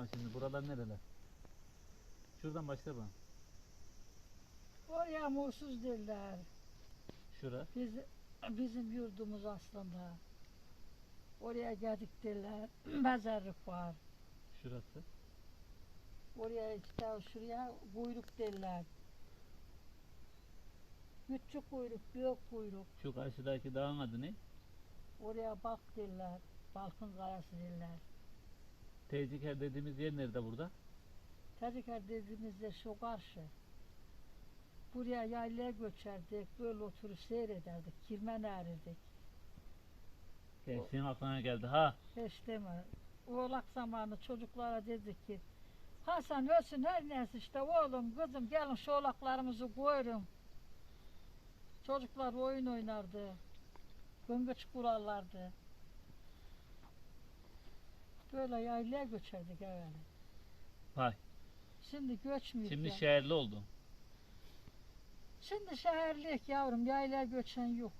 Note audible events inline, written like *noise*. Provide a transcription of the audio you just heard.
bana şimdi. Buralar nereler? Şuradan başla bana. Oraya mutsuz derler. Şura. Biz, bizim yurdumuz aslında. Oraya geldik derler. *clears throat* Mezarlık var. Şurası. Oraya işte şuraya kuyruk derler. Küçük kuyruk, büyük kuyruk. Şu karşıdaki dağın adı ne? Oraya bak derler. Balkın kayası derler. Teyzeker dediğimiz yer nerede burada? Teziker dediğimizde şu karşı. Buraya yaylaya göçerdik. Böyle oturup seyrederdik. Kirmen erirdik. Gençliğin aklına geldi. Ha. Hiç deme. Oğlak zamanı çocuklara dedik ki Hasan ölsün her neyse işte oğlum kızım gelin şu oğlaklarımızı koyun. Çocuklar oyun oynardı. Gıngıç kurarlardı. Böyle yaylaya göçerdik evvel. Vay. Şimdi göçmüyoruz. Şimdi ya. şehirli oldun. Şimdi şehirlik yavrum yaylaya göçen yok.